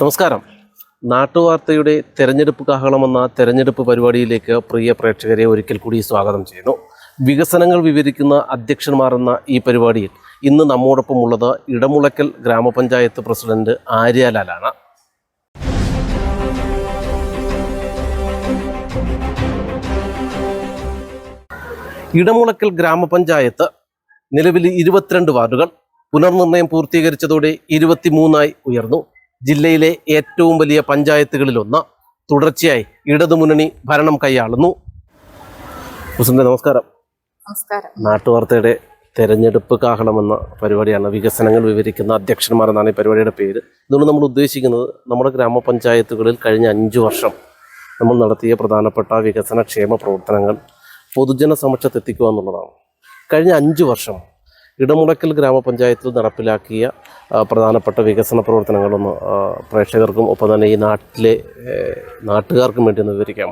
നമസ്കാരം. നാട്ടുവാർത്തയുടെ തെരഞ്ഞെടുപ്പ് എന്ന തെരഞ്ഞെടുപ്പ് പരിപാടിയിലേക്ക് പ്രിയ പ്രേക്ഷകരെ ഒരിക്കൽ കൂടി സ്വാഗതം ചെയ്യുന്നു. വികസനങ്ങൾ വിവരിക്കുന്ന അധ്യക്ഷന്മാർ എന്ന ഈ പരിപാടിയിൽ ഇന്ന് നമ്മോടൊപ്പം ഉള്ളത് ഇടമുളക്കൽ ഗ്രാമപഞ്ചായത്ത് പ്രസിഡന്റ് ആര്യാലാലാണ്. ഇടമുളക്കൽ ഗ്രാമപഞ്ചായത്ത് നിലവിൽ ഇരുപത്തിരണ്ട് വാർഡുകൾ പുനർനിർണയം പൂർത്തീകരിച്ചതോടെ ഇരുപത്തിമൂന്നായി ഉയർന്നു. ജില്ലയിലെ ഏറ്റവും വലിയ പഞ്ചായത്തുകളിലൊന്ന് തുടർച്ചയായി ഇടതുമുന്നണി ഭരണം കൈയാളുന്നു. പ്രസിഡന്റ് നമസ്കാരം. നമസ്കാരം. നാട്ടുവാർത്തയുടെ തെരഞ്ഞെടുപ്പ് കാഹളമെന്ന പരിപാടിയാണ് വികസനങ്ങൾ വിവരിക്കുന്ന അധ്യക്ഷന്മാർ എന്നാണ് ഈ പരിപാടിയുടെ പേര്. ഇതുകൊണ്ട് നമ്മൾ ഉദ്ദേശിക്കുന്നത് നമ്മുടെ ഗ്രാമപഞ്ചായത്തുകളിൽ കഴിഞ്ഞ അഞ്ച് വർഷം നമ്മൾ നടത്തിയ പ്രധാനപ്പെട്ട വികസന ക്ഷേമ പ്രവർത്തനങ്ങൾ പൊതുജന സമക്ഷത്തെത്തിക്കുക എന്നുള്ളതാണ്. കഴിഞ്ഞ അഞ്ച് വർഷം ഇടമുളക്കൽ ഗ്രാമപഞ്ചായത്തിൽ നടപ്പിലാക്കിയ പ്രധാനപ്പെട്ട വികസന പ്രവർത്തനങ്ങളൊന്ന് പ്രേക്ഷകർക്കും ഒപ്പം തന്നെ ഈ നാട്ടിലെ നാട്ടുകാർക്കും വേണ്ടി ഒന്ന് വിവരിക്കാം.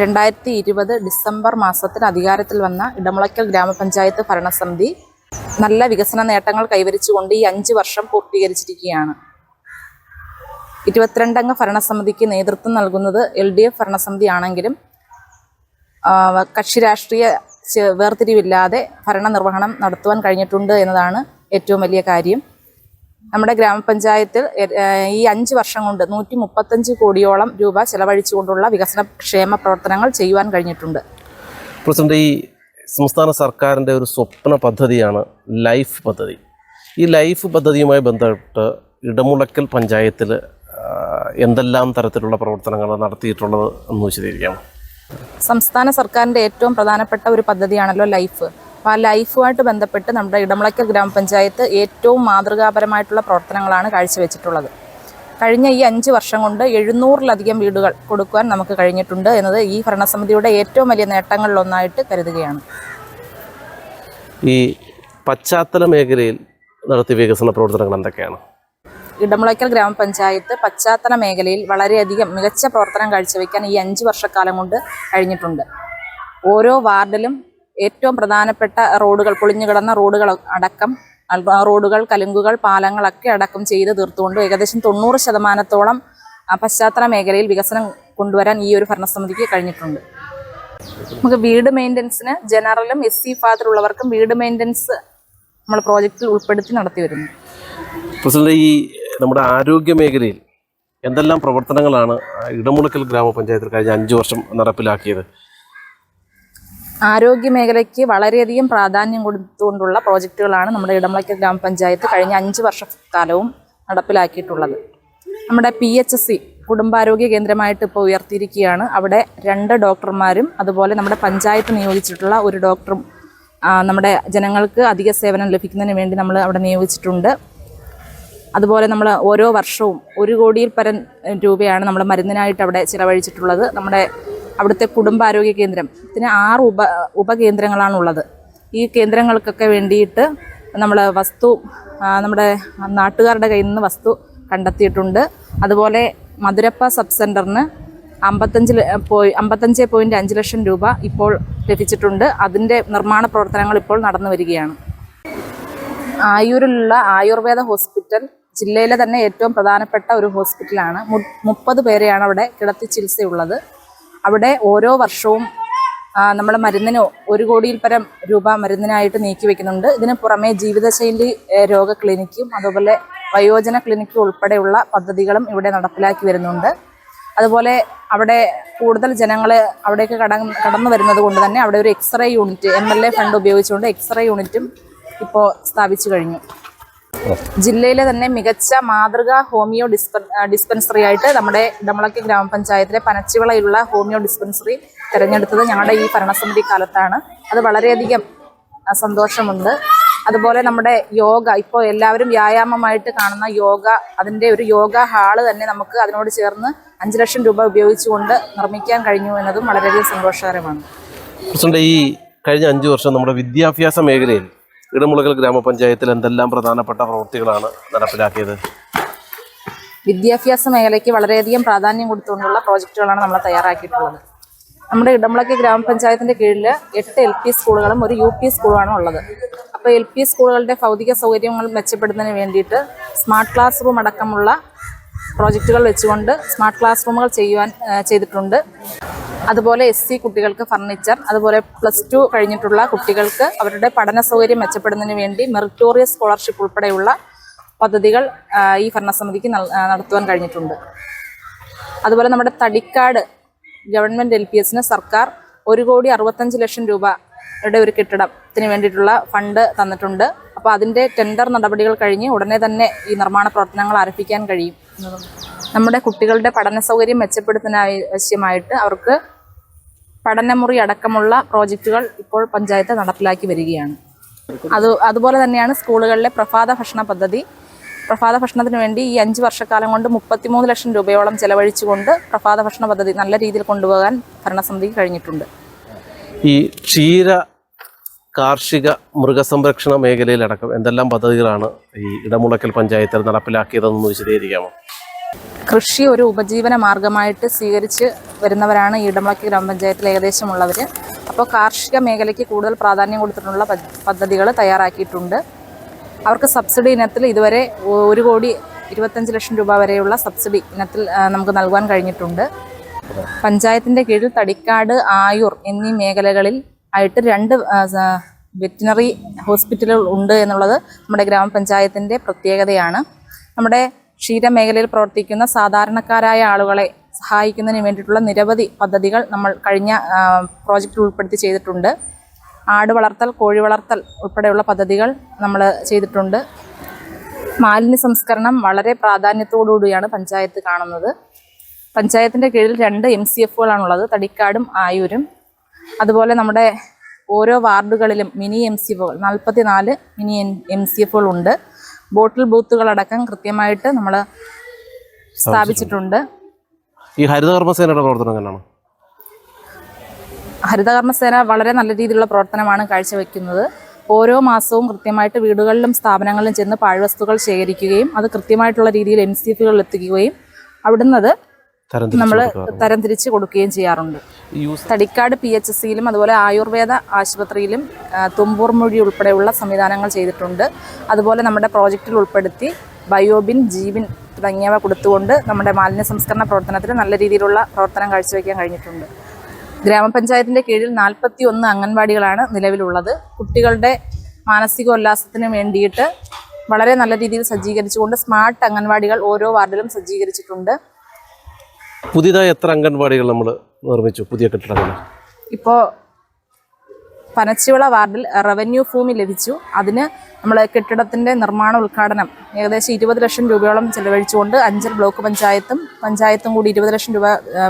രണ്ടായിരത്തി ഇരുപത് ഡിസംബർ മാസത്തിൽ അധികാരത്തിൽ വന്ന ഇടമുളയ്ക്കൽ ഗ്രാമപഞ്ചായത്ത് ഭരണസമിതി നല്ല വികസന നേട്ടങ്ങൾ കൈവരിച്ചുകൊണ്ട് ഈ അഞ്ച് വർഷം പൂർത്തീകരിച്ചിരിക്കുകയാണ്. ഇരുപത്തിരണ്ടംഗ ഭരണസമിതിക്ക് നേതൃത്വം നൽകുന്നത് എൽ ഡി എഫ് ഭരണസമിതി ആണെങ്കിലും കക്ഷി രാഷ്ട്രീയ വേർതിരിവില്ലാതെ ഭരണനിർവഹണം നടത്തുവാൻ കഴിഞ്ഞിട്ടുണ്ട് എന്നതാണ് ഏറ്റവും വലിയ കാര്യം. നമ്മുടെ ഗ്രാമപഞ്ചായത്തിൽ ഈ അഞ്ച് വർഷം കൊണ്ട് നൂറ്റി മുപ്പത്തഞ്ച് കോടിയോളം രൂപ ചെലവഴിച്ചുകൊണ്ടുള്ള വികസന ക്ഷേമ പ്രവർത്തനങ്ങൾ ചെയ്യുവാൻ കഴിഞ്ഞിട്ടുണ്ട്. പ്രസിഡന്റ് ഈ സംസ്ഥാന സർക്കാരിന്റെ ഒരു സ്വപ്ന പദ്ധതിയാണ് ലൈഫ് പദ്ധതി. ഈ ലൈഫ് പദ്ധതിയുമായി ബന്ധപ്പെട്ട് ഇടമുളക്കൽ പഞ്ചായത്തിൽ എന്തെല്ലാം തരത്തിലുള്ള പ്രവർത്തനങ്ങൾ നടത്തിയിട്ടുള്ളത് എന്ന് വിശദീകരിക്കാം. സംസ്ഥാന സർക്കാരിന്റെ ഏറ്റവും പ്രധാനപ്പെട്ട ഒരു പദ്ധതിയാണല്ലോ ലൈഫ്. അപ്പോൾ ആ ലൈഫുമായിട്ട് ബന്ധപ്പെട്ട് നമ്മുടെ ഇടമുളയ്ക്കൽ ഗ്രാമപഞ്ചായത്ത് ഏറ്റവും മാതൃകാപരമായിട്ടുള്ള പ്രവർത്തനങ്ങളാണ് കാഴ്ചവെച്ചിട്ടുള്ളത്. കഴിഞ്ഞ ഈ അഞ്ച് വർഷം കൊണ്ട് എഴുന്നൂറിലധികം വീടുകൾ കൊടുക്കുവാൻ നമുക്ക് കഴിഞ്ഞിട്ടുണ്ട് എന്നത് ഈ ഭരണസമിതിയുടെ ഏറ്റവും വലിയ നേട്ടങ്ങളിലൊന്നായിട്ട് കരുതുകയാണ്. ഈ പശ്ചാത്തല മേഖലയിൽ നടത്തിയ വികസന പ്രവർത്തനങ്ങൾ എന്തൊക്കെയാണ്? ഇടമുളയ്ക്കൽ ഗ്രാമപഞ്ചായത്ത് പശ്ചാത്തല മേഖലയിൽ വളരെയധികം മികച്ച പ്രവർത്തനം കാഴ്ചവെക്കാൻ ഈ അഞ്ച് വർഷക്കാലം കൊണ്ട് കഴിഞ്ഞിട്ടുണ്ട്. ഓരോ വാർഡിലും ഏറ്റവും പ്രധാനപ്പെട്ട റോഡുകൾ പൊളിഞ്ഞു കിടന്ന റോഡുകൾ അടക്കം റോഡുകൾ കലുങ്കുകൾ പാലങ്ങളൊക്കെ അടക്കം ചെയ്ത് തീർത്തുകൊണ്ട് ഏകദേശം തൊണ്ണൂറ് ശതമാനത്തോളം പശ്ചാത്തല മേഖലയിൽ വികസനം കൊണ്ടുവരാൻ ഈ ഒരു ഭരണസമിതിക്ക് കഴിഞ്ഞിട്ടുണ്ട്. നമുക്ക് വീട് മെയിന്റനൻസിന് ജനറലും എസ് സി ഫാദറുള്ളവർക്കും വീട് മെയിന്റനൻസ് നമ്മൾ പ്രോജക്റ്റിൽ ഉൾപ്പെടുത്തി നടത്തി വരുന്നു. പ്രസിഡന്റ് ഈ നമ്മുടെ ആരോഗ്യ മേഖലയിൽ എന്തെല്ലാം പ്രവർത്തനങ്ങളാണ് ഇടമുളക്കൽ ഗ്രാമപഞ്ചായത്തിൽ കഴിഞ്ഞ അഞ്ച് വർഷം നടപ്പിലാക്കിയത്? ആരോഗ്യ മേഖലയ്ക്ക് വളരെയധികം പ്രാധാന്യം കൊടുത്തുകൊണ്ടുള്ള പ്രോജക്റ്റുകളാണ് നമ്മുടെ ഇടമുളക്കൽ ഗ്രാമപഞ്ചായത്ത് കഴിഞ്ഞ അഞ്ച് വർഷക്കാലവും നടപ്പിലാക്കിയിട്ടുള്ളത്. നമ്മുടെ പി എച്ച് എസ് സി കുടുംബാരോഗ്യ കേന്ദ്രമായിട്ട് ഇപ്പോൾ ഉയർത്തിയിരിക്കുകയാണ്. അവിടെ രണ്ട് ഡോക്ടർമാരും അതുപോലെ നമ്മുടെ പഞ്ചായത്ത് നിയോഗിച്ചിട്ടുള്ള ഒരു ഡോക്ടറും നമ്മുടെ ജനങ്ങൾക്ക് അധിക സേവനം ലഭിക്കുന്നതിന് വേണ്ടി നമ്മൾ അവിടെ നിയോഗിച്ചിട്ടുണ്ട്. അതുപോലെ നമ്മൾ ഓരോ വർഷവും ഒരു കോടിയിൽ പരം രൂപയാണ് നമ്മൾ മരുന്നിനായിട്ട് അവിടെ ചിലവഴിച്ചിട്ടുള്ളത്. നമ്മുടെ അവിടുത്തെ കുടുംബാരോഗ്യ കേന്ദ്രം ഇതിന് ആറ് ഉപ ഉപകേന്ദ്രങ്ങളാണുള്ളത്. ഈ കേന്ദ്രങ്ങൾക്കൊക്കെ വേണ്ടിയിട്ട് നമ്മൾ വസ്തു നമ്മുടെ നാട്ടുകാരുടെ കയ്യിൽ നിന്ന് വസ്തു കണ്ടെത്തിയിട്ടുണ്ട്. അതുപോലെ മധുരപ്പ സബ് സെന്ററിന് അമ്പത്തഞ്ച് പോയി അമ്പത്തഞ്ച് പോയിന്റ് അഞ്ച് ലക്ഷം രൂപ ഇപ്പോൾ ലഭിച്ചിട്ടുണ്ട്. അതിന്റെ നിർമ്മാണ പ്രവർത്തനങ്ങൾ ഇപ്പോൾ നടന്നു വരികയാണ്. ആയൂരിലുള്ള ആയുർവേദ ഹോസ്പിറ്റൽ ജില്ലയിലെ തന്നെ ഏറ്റവും പ്രധാനപ്പെട്ട ഒരു ഹോസ്പിറ്റലാണ്. മുപ്പത് പേരെയാണ് അവിടെ കിടത്തി ചികിത്സയുള്ളത്. അവിടെ ഓരോ വർഷവും നമ്മുടെ മരുന്നിന് ഒരു കോടിയിൽ പരം രൂപ മരുന്നിനായിട്ട് നീക്കി വെക്കുന്നുണ്ട്. ഇതിന് പുറമെ ജീവിതശൈലി രോഗ ക്ലിനിക്കും അതുപോലെ വയോജന ക്ലിനിക്കും ഉൾപ്പെടെയുള്ള പദ്ധതികളും ഇവിടെ നടപ്പിലാക്കി വരുന്നുണ്ട്. അതുപോലെ അവിടെ കൂടുതൽ ജനങ്ങൾ അവിടേക്ക് കടന്നു വരുന്നത് കൊണ്ട് തന്നെ അവിടെ ഒരു x-ray unit M L A fund ഉപയോഗിച്ചുകൊണ്ട് എക്സ്റേ യൂണിറ്റും ഇപ്പോൾ സ്ഥാപിച്ചു കഴിഞ്ഞു. ജില്ലയിലെ തന്നെ മികച്ച മാതൃകാ ഹോമിയോ ഡിസ്പെ ഡിസ്പെൻസറി ആയിട്ട് നമ്മുടെ ഇടമുളക്കി ഗ്രാമപഞ്ചായത്തിലെ പനച്ചിവിളയിലുള്ള ഹോമിയോ ഡിസ്പെൻസറി തിരഞ്ഞെടുത്തത് ഞങ്ങളുടെ ഈ ഭരണസമിതി കാലത്താണ്. അത് വളരെയധികം സന്തോഷമുണ്ട്. അതുപോലെ നമ്മുടെ യോഗ ഇപ്പോൾ എല്ലാവരും വ്യായാമമായിട്ട് കാണുന്ന യോഗ അതിന്റെ ഒരു യോഗ ഹാൾ തന്നെ നമുക്ക് അതിനോട് ചേർന്ന് അഞ്ച് ലക്ഷം രൂപ ഉപയോഗിച്ചുകൊണ്ട് നിർമ്മിക്കാൻ കഴിഞ്ഞു എന്നതും വളരെയധികം സന്തോഷകരമാണ്. ഈ കഴിഞ്ഞ അഞ്ച് വർഷം നമ്മുടെ വിദ്യാഭ്യാസ മേഖലയിൽ ഇടമുളകൽ ഗ്രാമപഞ്ചായത്തിൽ എന്തെല്ലാം പ്രധാനപ്പെട്ട പ്രവൃത്തികളാണ് നടപ്പിലാക്കിയത്? വിദ്യാഭ്യാസ മേഖലയ്ക്ക് വളരെയധികം പ്രാധാന്യം കൊടുത്തുകൊണ്ടുള്ള പ്രോജക്റ്റുകളാണ് നമ്മൾ തയ്യാറാക്കിയിട്ടുള്ളത്. നമ്മുടെ ഇടമുളക്കി ഗ്രാമപഞ്ചായത്തിന്റെ കീഴിൽ എട്ട് എൽ പി സ്കൂളുകളും ഒരു യു പി സ്കൂളുമാണ് ഉള്ളത്. അപ്പോൾ എൽ പി സ്കൂളുകളുടെ ഭൗതിക സൗകര്യങ്ങൾ മെച്ചപ്പെടുന്നതിന് വേണ്ടിയിട്ട് സ്മാർട്ട് ക്ലാസ് റൂം അടക്കമുള്ള പ്രോജക്റ്റുകൾ വെച്ചുകൊണ്ട് സ്മാർട്ട് ക്ലാസ് റൂമുകൾ ചെയ്യുവാൻ ചെയ്തിട്ടുണ്ട്. അതുപോലെ എസ് സി കുട്ടികൾക്ക് ഫർണിച്ചർ അതുപോലെ പ്ലസ് ടു കഴിഞ്ഞിട്ടുള്ള കുട്ടികൾക്ക് അവരുടെ പഠന സൗകര്യം മെച്ചപ്പെടുന്നതിന് വേണ്ടി മെറിറ്റോറിയസ് സ്കോളർഷിപ്പ് ഉൾപ്പെടെയുള്ള പദ്ധതികൾ ഈ ഭരണസമിതിക്ക് നടത്തുവാൻ കഴിഞ്ഞിട്ടുണ്ട്. അതുപോലെ നമ്മുടെ തടിക്കാട് ഗവൺമെന്റ് എൽ പി എസിന് സർക്കാർ ഒരു കോടി അറുപത്തഞ്ച് ലക്ഷം രൂപയുടെ ഒരു കെട്ടിടത്തിന് വേണ്ടിയിട്ടുള്ള ഫണ്ട് തന്നിട്ടുണ്ട്. അപ്പോൾ അതിന്റെ ടെൻഡർ നടപടികൾ കഴിഞ്ഞ് ഉടനെ തന്നെ ഈ നിർമ്മാണ പ്രവർത്തനങ്ങൾ ആരംഭിക്കാൻ കഴിയും. നമ്മുടെ കുട്ടികളുടെ പഠന സൗകര്യം മെച്ചപ്പെടുത്തുന്നതിനാവശ്യമായിട്ട് അവർക്ക് പഠനമുറി അടക്കമുള്ള പ്രോജക്റ്റുകൾ ഇപ്പോൾ പഞ്ചായത്ത് നടപ്പിലാക്കി വരികയാണ്. അത് അതുപോലെ തന്നെയാണ് സ്കൂളുകളിലെ പ്രഭാത ഭക്ഷണ പദ്ധതി. പ്രഭാത ഭക്ഷണത്തിന് വേണ്ടി ഈ അഞ്ച് വർഷക്കാലം കൊണ്ട് മുപ്പത്തിമൂന്ന് ലക്ഷം രൂപയോളം ചെലവഴിച്ചുകൊണ്ട് പ്രഭാത ഭക്ഷണ പദ്ധതി നല്ല രീതിയിൽ കൊണ്ടുപോകാൻ ഭരണസമിതിക്ക് കഴിഞ്ഞിട്ടുണ്ട്. ഈ ക്ഷീര കാർഷിക മൃഗസംരക്ഷണ മേഖലയിലടക്കം എന്തെല്ലാം പദ്ധതികളാണ് ഈ ഇടമുളക്കൽ പഞ്ചായത്തിൽ നടപ്പിലാക്കിയതെന്ന് വിശദീകരിക്കാമോ? കൃഷി ഒരു ഉപജീവന മാർഗമായിട്ട് സ്വീകരിച്ച് വരുന്നവരാണ് ഇടമുളക്കി ഗ്രാമപഞ്ചായത്തിൽ ഏകദേശമുള്ളവർ അപ്പോൾ കാർഷിക മേഖലയ്ക്ക് കൂടുതൽ പ്രാധാന്യം കൊടുത്തിട്ടുള്ള പദ്ധതികൾ തയ്യാറാക്കിയിട്ടുണ്ട്. അവർക്ക് സബ്സിഡി ഇനത്തിൽ ഇതുവരെ ഒരു കോടി ഇരുപത്തഞ്ച് ലക്ഷം രൂപ വരെയുള്ള സബ്സിഡി ഇനത്തിൽ നമുക്ക് നൽകുവാൻ കഴിഞ്ഞിട്ടുണ്ട്. പഞ്ചായത്തിന്റെ കീഴിൽ തടിക്കാട് ആയൂർ എന്നീ മേഖലകളിൽ ആയിട്ട് രണ്ട് വെറ്റിനറി ഹോസ്പിറ്റലുകൾ ഉണ്ട് എന്നുള്ളത് നമ്മുടെ ഗ്രാമപഞ്ചായത്തിന്റെ പ്രത്യേകതയാണ്. നമ്മുടെ ക്ഷീരമേഖലയിൽ പ്രവർത്തിക്കുന്ന സാധാരണക്കാരായ ആളുകളെ സഹായിക്കുന്നതിന് വേണ്ടിയിട്ടുള്ള നിരവധി പദ്ധതികൾ നമ്മൾ കഴിഞ്ഞ പ്രോജക്റ്റിൽ ഉൾപ്പെടുത്തി ചെയ്തിട്ടുണ്ട്. ആട് വളർത്തൽ കോഴി വളർത്തൽ ഉൾപ്പെടെയുള്ള പദ്ധതികൾ നമ്മൾ ചെയ്തിട്ടുണ്ട്. മാലിന്യ സംസ്കരണം വളരെ പ്രാധാന്യത്തോടുകൂടിയാണ് പഞ്ചായത്ത് കാണുന്നത്. പഞ്ചായത്തിന്റെ കീഴിൽ രണ്ട് എം സി എഫുകളാണുള്ളത് തടിക്കാടും ആയൂരും. അതുപോലെ നമ്മുടെ ഓരോ വാർഡുകളിലും മിനി എം സി എഫുകൾ നാൽപ്പത്തി നാല് മിനി എം സി എഫുകളുണ്ട്. ബോട്ടിൽ ബൂത്തുകളടക്കം കൃത്യമായിട്ട് നമ്മൾ സ്ഥാപിച്ചിട്ടുണ്ട്. ഈ ഹരിതകർമ്മസേനയുടെ പ്രവർത്തനം എങ്ങനെയാണ്? ഹരിതകർമ്മസേന വളരെ നല്ല രീതിയിലുള്ള പ്രവർത്തനമാണ് കാഴ്ചവെക്കുന്നത്. ഓരോ മാസവും കൃത്യമായിട്ട് വീടുകളിലും സ്ഥാപനങ്ങളിലും ചെന്ന് പാഴ്വസ്തുക്കൾ ശേഖരിക്കുകയും അത് കൃത്യമായിട്ടുള്ള രീതിയിൽ എൻ സി എഫുകളിൽ എത്തിക്കുകയും അവിടുന്ന് തരം നമ്മൾ തിരിച്ചു തരംതിരിച്ച് കൊടുക്കുകയും ചെയ്യാറുണ്ട്. തടിക്കാട് പി എച്ച് എസ് സിയിലും അതുപോലെ ആയുർവേദ ആശുപത്രിയിലും തുമ്പൂർ മൊഴി ഉൾപ്പെടെയുള്ള സംവിധാനങ്ങൾ ചെയ്തിട്ടുണ്ട്. അതുപോലെ നമ്മുടെ പ്രോജക്റ്റിൽ ഉൾപ്പെടുത്തി ബയോബിൻ ജീബിൻ തുടങ്ങിയവ കൊടുത്തുകൊണ്ട് നമ്മുടെ മാലിന്യ സംസ്കരണ പ്രവർത്തനത്തിന് നല്ല രീതിയിലുള്ള പ്രവർത്തനം കാഴ്ചവെക്കാൻ കഴിഞ്ഞിട്ടുണ്ട്. ഗ്രാമപഞ്ചായത്തിന്റെ കീഴിൽ നാൽപ്പത്തി ഒന്ന് അംഗൻവാടികളാണ് നിലവിലുള്ളത്. കുട്ടികളുടെ മാനസികോല്ലാസത്തിന് വേണ്ടിയിട്ട് വളരെ നല്ല രീതിയിൽ സജ്ജീകരിച്ചുകൊണ്ട് സ്മാർട്ട് അംഗൻവാടികൾ ഓരോ വാർഡിലും സജ്ജീകരിച്ചിട്ടുണ്ട്. പുതിയതായി എത്ര അംഗൻവാടികൾ നമ്മൾ നിർമ്മിച്ചു പുതിയ കെട്ടിടങ്ങൾ? ഇപ്പോൾ പനച്ചിവിള വാർഡിൽ റവന്യൂ ഭൂമി ലഭിച്ചു. അതിന് നമ്മൾ കെട്ടിടത്തിന്റെ നിർമ്മാണ ഉദ്ഘാടനം ഏകദേശം ഇരുപത് ലക്ഷം രൂപയോളം ചെലവഴിച്ചുകൊണ്ട് അഞ്ചൽ ബ്ലോക്ക് പഞ്ചായത്തും പഞ്ചായത്തും കൂടി ഇരുപത് ലക്ഷം രൂപ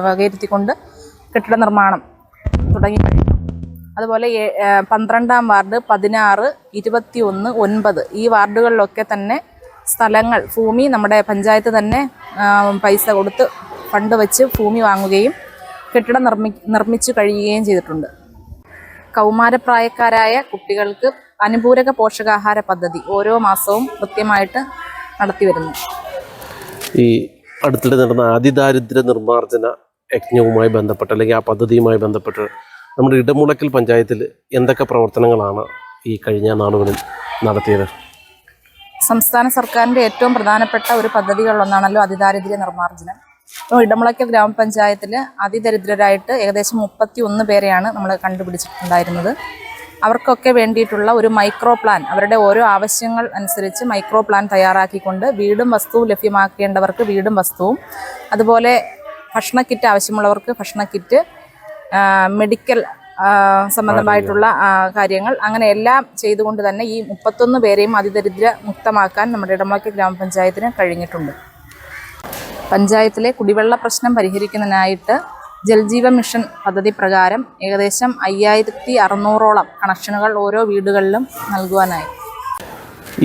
വകയിരുത്തിക്കൊണ്ട് കെട്ടിട നിർമ്മാണം തുടങ്ങി. അതുപോലെ പന്ത്രണ്ടാം വാർഡ് പതിനാറ് ഇരുപത്തി ഒന്ന് ഒൻപത്. ഈ വാർഡുകളിലൊക്കെ തന്നെ സ്ഥലങ്ങൾ ഭൂമി നമ്മുടെ പഞ്ചായത്ത് തന്നെ പൈസ കൊടുത്ത് ഫണ്ട് വെച്ച് ഭൂമി വാങ്ങുകയും കെട്ടിടം നിർമ്മി നിർമ്മിച്ചു കഴിയുകയും ചെയ്തിട്ടുണ്ട്. കൗമാരപ്രായക്കാരായ കുട്ടികൾക്ക് അനുപൂരക പോഷകാഹാര പദ്ധതി ഓരോ മാസവും കൃത്യമായിട്ട് നടത്തി വരുന്നു ഈ അടുത്തിടെ നടന്ന അതിദാരിദ്ര്യ നിർമ്മാർജന യജ്ഞവുമായി ബന്ധപ്പെട്ട് അല്ലെങ്കിൽ ആ പദ്ധതിയുമായി ബന്ധപ്പെട്ട് നമ്മുടെ ഇടമുളക്കൽ പഞ്ചായത്തിൽ എന്തൊക്കെ പ്രവർത്തനങ്ങളാണ് ഈ കഴിഞ്ഞ നാളുകളിൽ നടത്തിയത്? സംസ്ഥാന സർക്കാരിന്റെ ഏറ്റവും പ്രധാനപ്പെട്ട ഒരു പദ്ധതികളിലൊന്നാണല്ലോ അതിദാരിദ്ര്യ നിർമ്മാർജനം. ഇടമുളയ്ക്കൽ ഗ്രാമപഞ്ചായത്തിൽ അതിദരിദ്രരായിട്ട് ഏകദേശം മുപ്പത്തി ഒന്ന് പേരെയാണ് നമ്മൾ കണ്ടുപിടിച്ചിട്ടുണ്ടായിരുന്നത്. അവർക്കൊക്കെ വേണ്ടിയിട്ടുള്ള ഒരു മൈക്രോ പ്ലാൻ അവരുടെ ഓരോ ആവശ്യങ്ങൾ അനുസരിച്ച് മൈക്രോ പ്ലാൻ തയ്യാറാക്കിക്കൊണ്ട് വീടും വസ്തുവും ലഭ്യമാക്കേണ്ടവർക്ക് വീടും വസ്തുവും അതുപോലെ ഭക്ഷണ കിറ്റ് ആവശ്യമുള്ളവർക്ക് ഭക്ഷണ കിറ്റ് മെഡിക്കൽ സംബന്ധമായിട്ടുള്ള കാര്യങ്ങൾ. അങ്ങനെ എല്ലാം ചെയ്തുകൊണ്ട് തന്നെ ഈ മുപ്പത്തൊന്ന് പേരെയും അതിദരിദ്ര മുക്തമാക്കാൻ നമ്മുടെ ഇടമാക്കി ഗ്രാമപഞ്ചായത്തിന് കഴിഞ്ഞിട്ടുണ്ട്. പഞ്ചായത്തിലെ കുടിവെള്ള പ്രശ്നം പരിഹരിക്കുന്നതിനായിട്ട് ജൽജീവ മിഷൻ പദ്ധതി പ്രകാരം ഏകദേശം അയ്യായിരത്തി അറുന്നൂറോളം കണക്ഷനുകൾ ഓരോ വീടുകളിലും നൽകുവാനായി.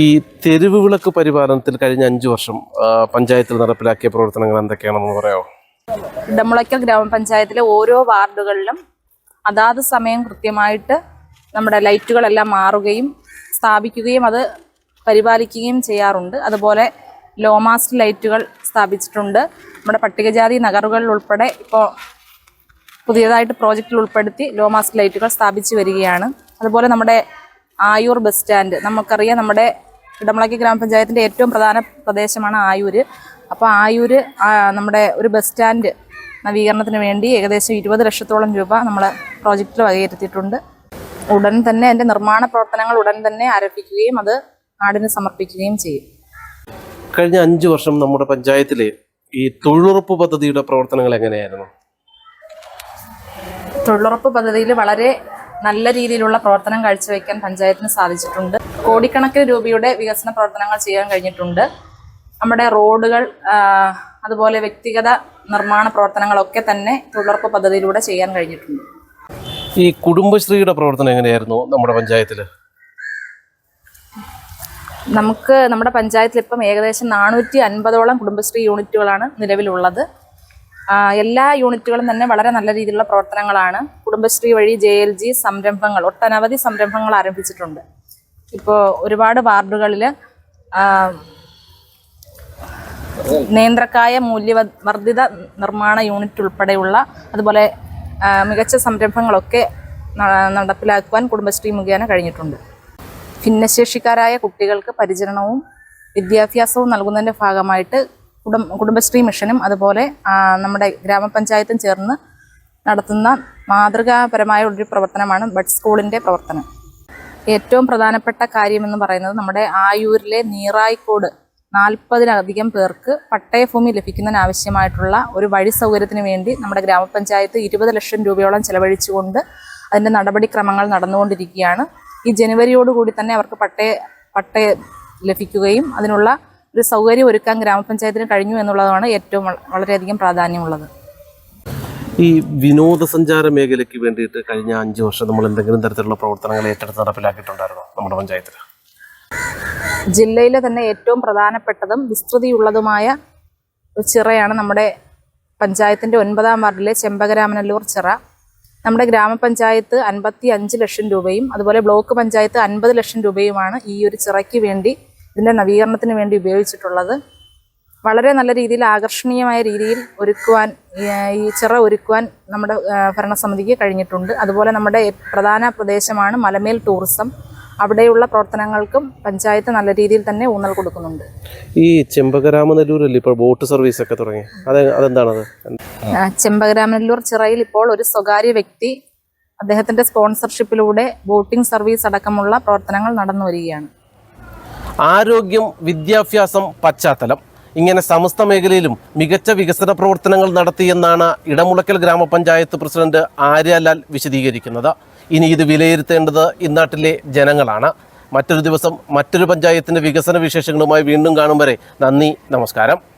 ഈ തെരുവ് വിളക്ക് പരിപാലനത്തിൽ കഴിഞ്ഞ അഞ്ചു വർഷം പഞ്ചായത്തിൽ നടപ്പിലാക്കിയ പ്രവർത്തനങ്ങൾ എന്തൊക്കെയാണെന്ന് പറയാമോ? ഇടമുളയ്ക്കൽ ഗ്രാമപഞ്ചായത്തിലെ ഓരോ വാർഡുകളിലും അതാത് സമയം കൃത്യമായിട്ട് നമ്മുടെ ലൈറ്റുകളെല്ലാം മാറുകയും സ്ഥാപിക്കുകയും അത് പരിപാലിക്കുകയും ചെയ്യാറുണ്ട്. അതുപോലെ ലോമാസ്റ്റ് ലൈറ്റുകൾ സ്ഥാപിച്ചിട്ടുണ്ട്. നമ്മുടെ പട്ടികജാതി നഗറുകളിൽ ഉൾപ്പെടെ ഇപ്പോൾ പുതിയതായിട്ട് പ്രോജക്റ്റിൽ ഉൾപ്പെടുത്തി ലോ മാസ്ക് ലൈറ്റുകൾ സ്ഥാപിച്ചു വരികയാണ്. അതുപോലെ നമ്മുടെ ആയൂർ ബസ് സ്റ്റാൻഡ് നമുക്കറിയാം നമ്മുടെ ഇടമുളക്കി ഗ്രാമപഞ്ചായത്തിന്റെ ഏറ്റവും പ്രധാന പ്രദേശമാണ് ആയൂർ അപ്പോൾ ആയൂര് നമ്മുടെ ഒരു ബസ് സ്റ്റാൻഡ് നവീകരണത്തിന് വേണ്ടി ഏകദേശം ഇരുപത് ലക്ഷത്തോളം രൂപ നമ്മൾ പ്രോജക്റ്റിൽ വകയിരുത്തിയിട്ടുണ്ട്. ഉടൻ തന്നെ അതിന്റെ നിർമ്മാണ പ്രവർത്തനങ്ങൾ ഉടൻ തന്നെ ആരംഭിക്കുകയും അത് നാടിന് സമർപ്പിക്കുകയും ചെയ്യും. കഴിഞ്ഞ അഞ്ച് വർഷം നമ്മുടെ പഞ്ചായത്തിലെ ഈ തൊഴിലുറപ്പ് പദ്ധതിയുടെ പ്രവർത്തനങ്ങൾ എങ്ങനെയായിരുന്നു? തൊഴിലുറപ്പ് പദ്ധതിയിൽ വളരെ നല്ല രീതിയിലുള്ള പ്രവർത്തനം കാഴ്ചവെക്കാൻ പഞ്ചായത്തിന് സാധിച്ചിട്ടുണ്ട്. കോടിക്കണക്കിന് രൂപയുടെ വികസന പ്രവർത്തനങ്ങൾ ചെയ്യാൻ കഴിഞ്ഞിട്ടുണ്ട്. നമ്മുടെ റോഡുകൾ അതുപോലെ വ്യക്തിഗത നിർമ്മാണ പ്രവർത്തനങ്ങളൊക്കെ തന്നെ തൊഴിലുറപ്പ് പദ്ധതിയിലൂടെ ചെയ്യാൻ കഴിഞ്ഞിട്ടുണ്ട്. ഈ കുടുംബശ്രീയുടെ പ്രവർത്തനം എങ്ങനെയായിരുന്നു നമ്മുടെ പഞ്ചായത്തിൽ നമുക്ക് നമ്മുടെ പഞ്ചായത്തിൽ ഇപ്പം ഏകദേശം നാനൂറ്റി അൻപതോളം കുടുംബശ്രീ യൂണിറ്റുകളാണ് നിലവിലുള്ളത്. എല്ലാ യൂണിറ്റുകളും തന്നെ വളരെ നല്ല രീതിയിലുള്ള പ്രവർത്തനങ്ങളാണ്. കുടുംബശ്രീ വഴി ജെ എൽ ജി സംരംഭങ്ങൾ ഒട്ടനവധി സംരംഭങ്ങൾ ആരംഭിച്ചിട്ടുണ്ട്. ഇപ്പോൾ ഒരുപാട് വാർഡുകളിൽ നേന്ത്രക്കായ മൂല്യവർദ്ധിത നിർമ്മാണ യൂണിറ്റ് ഉൾപ്പെടെയുള്ള അതുപോലെ മികച്ച സംരംഭങ്ങളൊക്കെ നടപ്പിലാക്കുവാൻ കുടുംബശ്രീ മുഖേന കഴിഞ്ഞിട്ടുണ്ട്. ഭിന്നശേഷിക്കാരായ കുട്ടികൾക്ക് പരിചരണവും വിദ്യാഭ്യാസവും നൽകുന്നതിന്റെ ഭാഗമായിട്ട് കുടും കുടുംബശ്രീ മിഷനും അതുപോലെ നമ്മുടെ ഗ്രാമപഞ്ചായത്തും ചേർന്ന് നടത്തുന്ന മാതൃകാപരമായ ഒരു പ്രവർത്തനമാണ് ബഡ് സ്കൂളിന്റെ പ്രവർത്തനം. ഏറ്റവും പ്രധാനപ്പെട്ട കാര്യമെന്ന് പറയുന്നത് നമ്മുടെ ആയൂരിലെ നീറായിക്കോട് നാൽപ്പതിലധികം പേർക്ക് പട്ടയഭൂമി ലഭിക്കുന്നതിനാവശ്യമായിട്ടുള്ള ഒരു വഴി സൗകര്യത്തിന് വേണ്ടി നമ്മുടെ ഗ്രാമപഞ്ചായത്ത് ഇരുപത് ലക്ഷം രൂപയോളം ചെലവഴിച്ചുകൊണ്ട് അതിന്റെ നടപടിക്രമങ്ങൾ നടന്നുകൊണ്ടിരിക്കുകയാണ്. ഈ ജനുവരിയോടുകൂടി തന്നെ അവർക്ക് പട്ടയ പട്ടയ ലഭിക്കുകയും അതിനുള്ള ഒരു സൗകര്യം ഒരുക്കാൻ ഗ്രാമപഞ്ചായത്തിന് കഴിഞ്ഞു എന്നുള്ളതാണ് ഏറ്റവും വള- വളരെയധികം പ്രാധാന്യമുള്ളത്. ഈ വിനോദസഞ്ചാര മേഖലയ്ക്ക് വേണ്ടിയിട്ട് കഴിഞ്ഞ അഞ്ച് വർഷം നമ്മൾ എന്തെങ്കിലും തരത്തിലുള്ള പ്രവർത്തനങ്ങൾ ഏറ്റെടുത്ത് നടപ്പിലാക്കിയിട്ടുണ്ടായിരുന്നോ നമ്മുടെ പഞ്ചായത്തിൽ? ജില്ലയിലെ തന്നെ ഏറ്റവും പ്രധാനപ്പെട്ടതും വിസ്തൃതിയുള്ളതുമായ ഒരു ചിറയാണ് നമ്മുടെ പഞ്ചായത്തിന്റെ ഒൻപതാം വാർഡിലെ ചെമ്പകരാമനല്ലൂർ ചിറ. നമ്മുടെ ഗ്രാമപഞ്ചായത്ത് അൻപത്തി അഞ്ച് ലക്ഷം രൂപയും അതുപോലെ ബ്ലോക്ക് പഞ്ചായത്ത് അൻപത് ലക്ഷം രൂപയുമാണ് ഈ ഒരു ചിറയ്ക്ക് വേണ്ടി ഇതിന്റെ നവീകരണത്തിന് വേണ്ടി ഉപയോഗിച്ചിട്ടുള്ളത്. വളരെ നല്ല രീതിയിൽ ആകർഷണീയമായ രീതിയിൽ ഒരുക്കുവാൻ ഈ- ചിറ ഒരുക്കുവാൻ നമ്മുടെ ഭരണസമിതിക്ക് കഴിഞ്ഞിട്ടുണ്ട്. അതുപോലെ നമ്മുടെ പ്രധാന പ്രദേശമാണ് മലമേൽ ടൂറിസം. അവിടെയുള്ള പ്രവർത്തനങ്ങൾക്കും പഞ്ചായത്ത് നല്ല രീതിയിൽ തന്നെ ഊന്നൽ കൊടുക്കുന്നുണ്ട്. ഈ ചെമ്പകരാമനല്ലൂരല്ലേ ഇപ്പോൾ ബോട്ട് സർവീസ് ഒക്കെ തുടങ്ങി? അത് അതെന്താണത്? ചെമ്പകരാമനല്ലൂർ ചിറയിൽ ഇപ്പോൾ ഒരു സ്വകാര്യ വ്യക്തി അദ്ദേഹത്തിന്റെ സ്പോൺസർഷിപ്പിലൂടെ ബോട്ടിംഗ് സർവീസ് അടക്കമുള്ള പ്രവർത്തനങ്ങൾ നടന്നു വരികയാണ്. ആരോഗ്യം വിദ്യാഭ്യാസം പശ്ചാത്തലം ഇങ്ങനെ സമസ്ത മേഖലയിലും മികച്ച വികസന പ്രവർത്തനങ്ങൾ നടത്തിയെന്നാണ് ഇടമുളക്കൽ ഗ്രാമപഞ്ചായത്ത് പ്രസിഡന്റ് ആര്യലാൽ വിശദീകരിക്കുന്നത്. ഇനി ഇത് വിലയിരുത്തേണ്ടത് ഇന്നാട്ടിലെ ജനങ്ങളാണ്. മറ്റൊരു ദിവസം മറ്റൊരു പഞ്ചായത്തിന്റെ വികസന വിശേഷങ്ങളുമായി വീണ്ടും കാണും വരെ നന്ദി നമസ്കാരം.